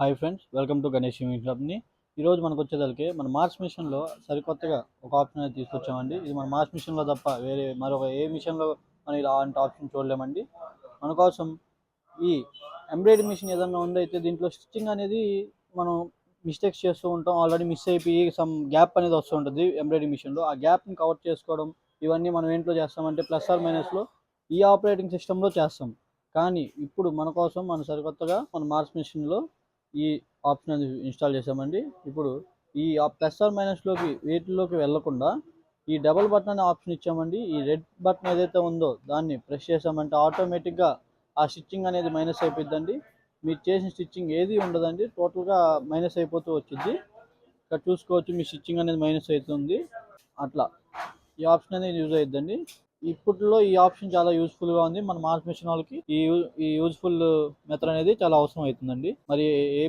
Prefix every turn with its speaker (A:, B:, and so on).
A: Hi friends welcome to Ganesh company ఈరోజు మనకు వచ్చేదానికి మన మార్చ్ మిషన్లో సరికొత్తగా ఒక ఆప్షన్ అనేది తీసుకొచ్చామండి. ఇది మన మార్చ్ మిషన్లో తప్ప వేరే మరొక ఏ మిషన్లో మనం ఇలాంటి ఆప్షన్ చూడలేమండి. మన కోసం ఈ ఎంబ్రాయిడరీ మిషన్ ఏదన్నా ఉందైతే దీంట్లో స్టిచ్చింగ్ అనేది మనం మిస్టేక్స్ చేస్తూ ఉంటాం. ఆల్రెడీ మిస్ అయిపోయి సమ్ గ్యాప్ అనేది వస్తూ ఉంటుంది ఎంబ్రాయిడరీ మిషన్లో ఆ గ్యాప్ని కవర్ చేసుకోవడం ఇవన్నీ మనం ఏంట్లో చేస్తామంటే ప్లస్ ఆర్ మైనస్లో ఈ ఆపరేటింగ్ సిస్టంలో చేస్తాం. కానీ ఇప్పుడు మన కోసం మన సరికొత్తగా మన మార్చ్ మిషన్లో ఈ ఆప్షన్ అనేది ఇన్స్టాల్ చేసామండి ఇప్పుడు ఈ ప్లస్ ఆర్ మైనస్లోకి వీటిలోకి వెళ్ళకుండా ఈ డబుల్ బటన్ అనే ఆప్షన్ ఇచ్చామండి. ఈ రెడ్ బటన్ ఏదైతే ఉందో దాన్ని ప్రెస్ చేసామంటే ఆటోమేటిక్గా ఆ స్టిచ్చింగ్ అనేది మైనస్ అయిపోద్దండి మీరు చేసిన స్టిచ్చింగ్ ఏది ఉండదండి. టోటల్గా మైనస్ అయిపోతూ వచ్చింది ఇక్కడ చూసుకోవచ్చు మీ స్టిచ్చింగ్ అనేది మైనస్ అవుతుంది. అట్లా. ఈ ఆప్షన్ అనేది యూజ్ అవుతుందండి ఇప్పట్లో ఈ ఆప్షన్ చాలా యూస్ఫుల్గా ఉంది. మన మార్స్ మిషన్ వాళ్ళకి ఈ ఈ యూజ్ఫుల్ మెథడ్ అనేది చాలా అవసరం అవుతుందండి. మరి ఏ